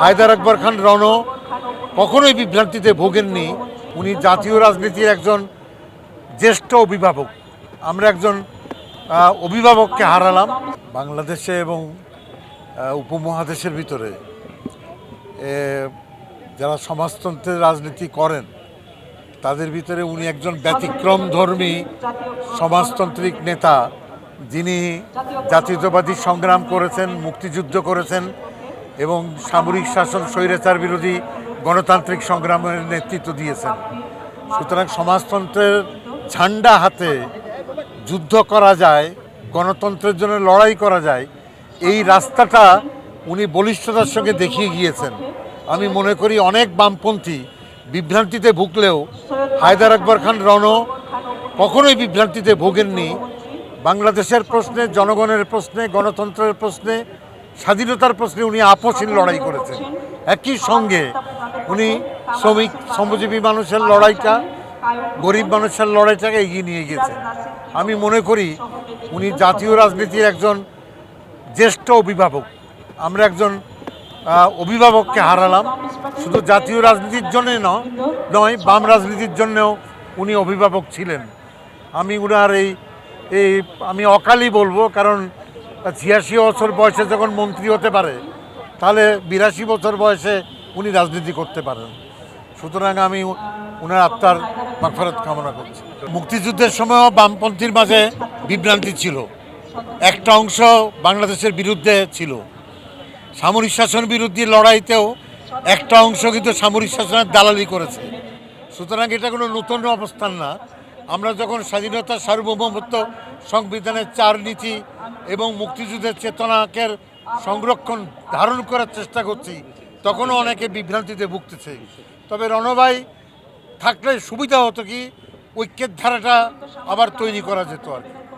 হায়দার আকবর খান রণ কখনোই বিভ্রান্তিতে ভোগেননি। উনি জাতীয় রাজনীতির একজন জ্যেষ্ঠ অভিভাবক। আমরা একজন অভিভাবককে হারালাম বাংলাদেশে এবং উপমহাদেশের ভিতরে। যারা সমাজতন্ত্রের রাজনীতি করেন, তাদের ভিতরে উনি একজন ব্যতিক্রম ধর্মী সমাজতান্ত্রিক নেতা। যিনি জাতীয়তাবাদী সংগ্রাম করেছেন, মুক্তিযুদ্ধ করেছেন এবং সামরিক শাসন স্বৈরাচার বিরোধী গণতান্ত্রিক সংগ্রামের নেতৃত্ব দিয়েছেন। সুতরাং সমাজতন্ত্রের ঝান্ডা হাতে যুদ্ধ করা যায়, গণতন্ত্রের জন্য লড়াই করা যায়, এই রাস্তাটা উনি বলিষ্ঠতার সঙ্গে দেখিয়ে গিয়েছেন। আমি মনে করি অনেক বামপন্থী বিভ্রান্তিতে ভুগলেও হায়দার আকবর খান রণ, কখনোই বিভ্রান্তিতে ভোগেননি। বাংলাদেশের প্রশ্নে, জনগণের প্রশ্নে, গণতন্ত্রের প্রশ্নে স্বাধীনতার প্রশ্নে উনি আপসহীন লড়াই করেছেন। একই সঙ্গে উনি শ্রমিক শ্রমজীবী মানুষের লড়াইটা গরিব মানুষের লড়াইটাকে এগিয়ে নিয়ে গেছেন আমি মনে করি উনি জাতীয় রাজনীতির একজন জ্যেষ্ঠ অভিভাবক। আমরা একজন অভিভাবককে হারালাম। শুধু জাতীয় রাজনীতির জন্যে ন- নয় বাম রাজনীতির জন্যেও উনি অভিভাবক ছিলেন। আমি উনার এই এই আমি অকালই বলব কারণ ছিয়াশি বছর বয়সে যখন মন্ত্রী হতে পারে, তাহলে বিরাশি বছর বয়সে উনি রাজনীতি করতে পারেন। সুতরাং আমি উনার আত্মার মাফারত কামনা করছি। মুক্তিযুদ্ধের সময়ও বামপন্থীর মাঝে বিভ্রান্তি ছিল। একটা অংশ বাংলাদেশের বিরুদ্ধে ছিল। সামরিক শাসন বিরোধী লড়াইতেও একটা অংশ কিন্তু সামরিক শাসনের দালালি করেছে। সুতরাং এটা কোনো নতুন অবস্থান না। আমরা যখন স্বাধীনতা সার্বভৌমত্ব সংবিধানের চার নীতি এবং মুক্তিযুদ্ধের চেতনাকে সংরক্ষণ ধারণ করার চেষ্টা করছি, তখনও অনেকে বিভ্রান্তিতে ভুগতেছে। তবে রণবাই থাকলে সুবিধা হতো কি, ঐক্যের ধারাটা আবার তৈরি করা যেত আর কি।